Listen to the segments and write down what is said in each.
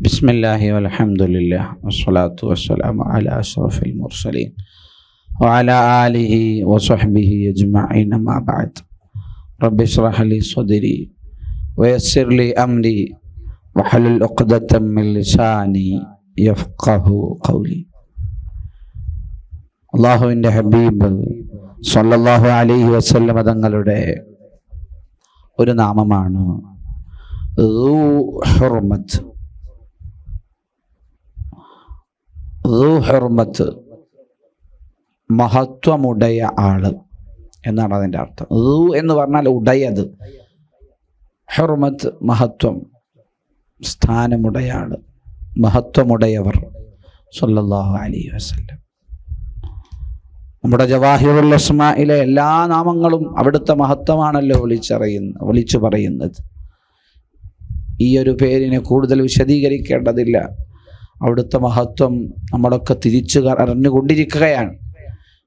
بسم الله والحمد لله والصلاة والسلام على أشرف المرسلين وعلى آله وصحبه أجمعين ما بعد رب اشرح لي صدري ويسر لي أمري وحلل عقدة من لساني يفقه قولي അള്ളാഹുവിൻ്റെ ഹബീബ് സല്ലല്ലാഹു അലൈഹി വസല്ലമ തങ്ങളുടെ ഒരു നാമമാണ് ذو ഹുർമത്ത് ഹുർമത്ത് മഹത്വമുടയ ആൾ എന്നാണ് അതിന്റെ അർത്ഥം. റൂ എന്ന് പറഞ്ഞാൽ ഉടയത്. ഹുർമത്ത് മഹത്വം സ്ഥാനമുടയ ആൾ മഹത്വമുടയവർ സല്ലല്ലാഹു അലൈഹി വസല്ലം. നമ്മുടെ ജവാഹിറുൽ അസ്മായിലെ എല്ലാ നാമങ്ങളും അവിടുത്തെ മഹത്വമാണല്ലോ വിളിച്ചറിയുന്ന വിളിച്ചു പറയുന്നത്. ഈ ഒരു പേരിനെ കൂടുതൽ വിശദീകരിക്കേണ്ടതില്ല. അവിടുത്തെ മഹത്വം നമ്മളൊക്കെ തിരിച്ചു അറിഞ്ഞുകൊണ്ടിരിക്കുകയാണ്.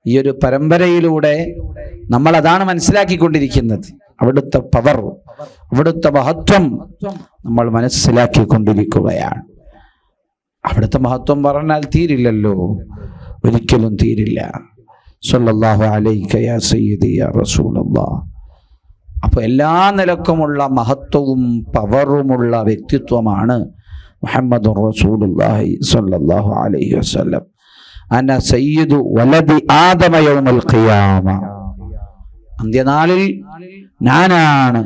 ഈ ഒരു പരമ്പരയിലൂടെ നമ്മൾ അതാണ് മനസ്സിലാക്കിക്കൊണ്ടിരിക്കുന്നത്. അവിടുത്തെ പവർ അവിടുത്തെ മഹത്വം നമ്മൾ മനസ്സിലാക്കിക്കൊണ്ടിരിക്കുകയാണ്. അവിടുത്തെ മഹത്വം പറഞ്ഞാൽ തീരില്ലല്ലോ. ഒരിക്കലും തീരില്ല. സല്ലല്ലാഹു അലൈക യാ സയ്യിദി യാ റസൂലുള്ള അപ്പോൾ എല്ലാ നിലക്കുമുള്ള മഹത്വവും പവറുമുള്ള വ്യക്തിത്വമാണ് മുഹമ്മദ് റസൂലുള്ളാഹി സല്ലല്ലാഹു അലൈഹി വസല്ലം. അന സയ്യിദു വലദി ആദമ യൗമൽ ഖിയാമ. അന്ത്യനാളിൽ ഞാനാണ്.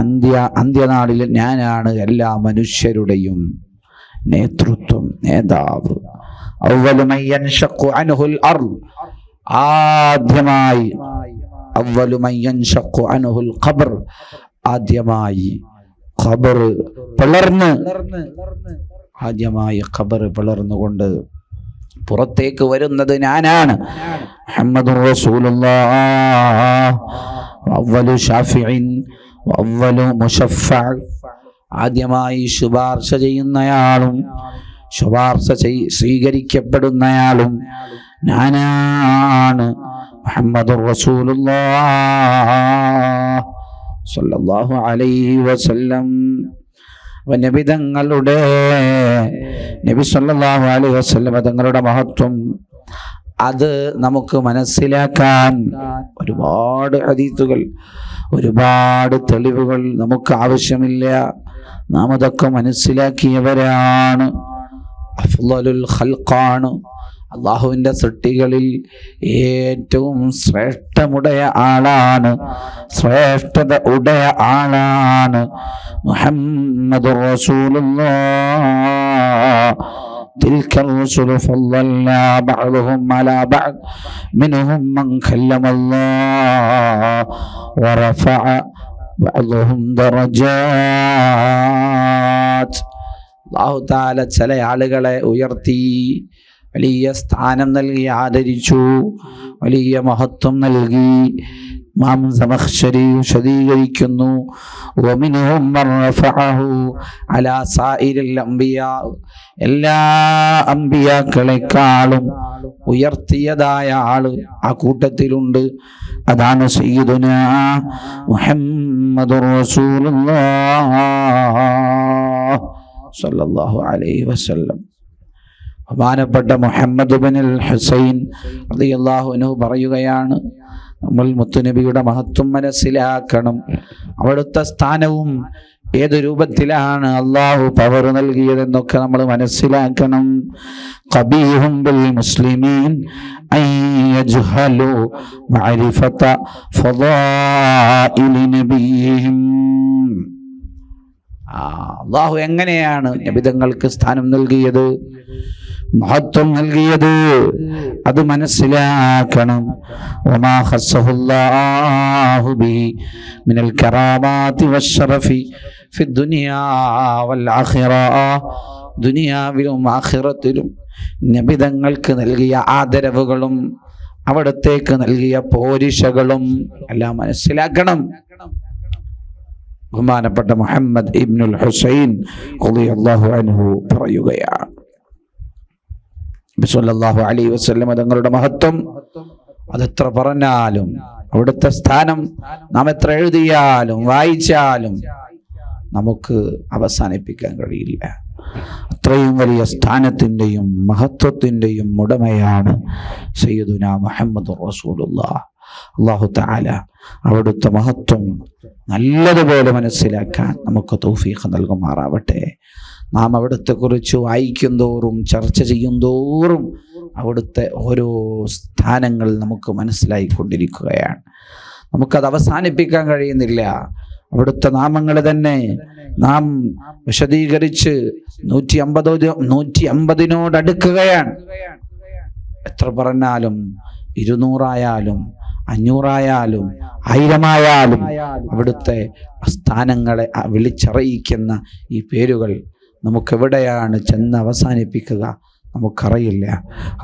അന്ത്യ അന്ത്യനാളിൽ ഞാനാണ് എല്ലാ മനുഷ്യരുടെയും നേതൃത്വം നേതാവ്. അൻഹുൽ ആദ്യമായി ഖബർ. ആദ്യമായി ഖബർ പിളർന്ന് ആദ്യമായി ഖബർ പിളർന്നുകൊണ്ട് പുറത്തേക്ക് വരുന്നത് ഞാനാണ്. മുഹമ്മദ് അവ്വലു ഷാഫിഇൻ അവ്വലു മുഷഫഅ ആദ്യമായി ശുപാർശ ചെയ്യുന്നയാളും ശുപാർശ ചെയ് സ്വീകരിക്കപ്പെടുന്നയാളും ഞാനാണ് മുഹമ്മദ് സല്ലല്ലാഹു അലൈഹി വസല്ലം. നബി തങ്ങളുടെ നബി സല്ലല്ലാഹു അലൈഹി വസല്ലം തങ്ങളുടെ മഹത്വം അത് നമുക്ക് മനസ്സിലാക്കാൻ ഒരുപാട് ഹദീത്തുകൾ ഒരുപാട് തെളിവുകൾ നമുക്ക് ആവശ്യമില്ല. നാം അതൊക്കെ മനസ്സിലാക്കിയവരാണ്. അഫ്ലലുൽ ഖൽഖാണ്. അള്ളാഹുവിൻ്റെ സൃഷ്ടികളിൽ ഏറ്റവും ശ്രേഷ്ഠമുടയ ആളാണ് ശ്രേഷ്ഠത ഉടയ ആളാണ് മുഹമ്മദ് تلك الرسل فضلنا بعضهم على بعض منهم من كلم الله ورفع بعضهم درجات അള്ളാഹു താല ചില ആളുകളെ ഉയർത്തി വലിയ സ്ഥാനം നൽകി ആദരിച്ചു. വലിയ മഹത്വം നൽകി. മാം സമക്ഷരി വിശദീകരിക്കുന്നു. എല്ലാ അമ്പിയാക്കളെക്കാളും ഉയർത്തിയതായ ആൾ ആ കൂട്ടത്തിലുണ്ട്. അതാണ് സയ്യിദുന മുഹമ്മദ് സല്ലല്ലാഹു അലൈഹി വസല്ലം. ബഹുമാനപ്പെട്ട മുഹമ്മദ് ബിൻ ഹുസൈൻ റളിയല്ലാഹു പറയുകയാണ് നമ്മൾ മുത്തുനബിയുടെ മഹത്വം മനസ്സിലാക്കണം. അവിടുത്തെ സ്ഥാനവും ഏത് രൂപത്തിലാണ് അള്ളാഹു പവർ നൽകിയതെന്നൊക്കെ നമ്മൾ മനസ്സിലാക്കണം. കബീഹും ബിൽ മുസ്ലിമീൻ അയ്യജ്ഹലു മഅരിഫത അള്ളാഹു എങ്ങനെയാണ് നബിതങ്ങൾക്ക് സ്ഥാനം നൽകിയത്? മഹത്വം നൽകിയത് അത് മനസ്സിലാക്കണം. മിനൽ വശറഫി ദുനിയാ വൽ ആഖിറ. ദുനിയാവിലും ആഹിറത്തിലും നബിതങ്ങൾക്ക് നൽകിയ ആദരവുകളും അവിടത്തേക്ക് നൽകിയ പോരിഷകളും എല്ലാം മനസ്സിലാക്കണം. ബഹുമാനപ്പെട്ട മുഹമ്മദ് ഇബ്നുൽ ഹുസൈൻ അനുഹു പറയുകയാണ്. സല്ലല്ലാഹു അലൈഹി വസല്ലം തങ്ങളുടെ മഹത്വം അതെത്ര പറഞ്ഞാലും അവിടുത്തെ സ്ഥാനം നാം എത്ര എഴുതിയാലും വായിച്ചാലും നമുക്ക് അവസാനിപ്പിക്കാൻ കഴിയില്ല. അത്രയും വലിയ സ്ഥാനത്തിന്റെയും മഹത്വത്തിന്റെയും ഉടമയാണ് സയ്യദുന മുഹമ്മദ് റസൂലുള്ള. അള്ളാഹു താല അവിടുത്തെ മഹത്വം നല്ലതുപോലെ മനസ്സിലാക്കാൻ നമുക്ക് തൗഫീഖ് നൽകുമാറാവട്ടെ. നാം അവിടുത്തെ കുറിച്ച് വായിക്കും തോറും ചർച്ച ചെയ്യും തോറും അവിടുത്തെ ഓരോ സ്ഥാനങ്ങൾ നമുക്ക് മനസ്സിലായിക്കൊണ്ടിരിക്കുകയാണ്. നമുക്കത് അവസാനിപ്പിക്കാൻ കഴിയുന്നില്ല. അവിടുത്തെ നാമങ്ങൾ തന്നെ നാം വിശദീകരിച്ച് നൂറ്റി അമ്പതോ നൂറ്റി അമ്പതിനോട് അടുക്കുകയാണ്. എത്ര പറഞ്ഞാലും ഇരുന്നൂറായാലും അഞ്ഞൂറായാലും ആയിരമായാലും അവിടുത്തെ സ്ഥാനങ്ങളെ വിളിച്ചറിയിക്കുന്ന ഈ പേരുകൾ നമുക്കെവിടെയാണ് ചെന്ന് അവസാനിപ്പിക്കുക നമുക്കറിയില്ല.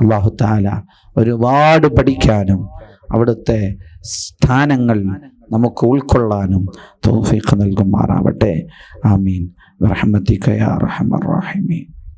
അള്ളാഹു താല ഒരുപാട് പഠിക്കാനും അവിടുത്തെ സ്ഥാനങ്ങൾ നമുക്ക് ഉൾക്കൊള്ളാനും തൗഫീഖ് നൽകുമാറാവട്ടെ. ആമീൻ. റഹ്മത്തിക്കയാ റഹമർ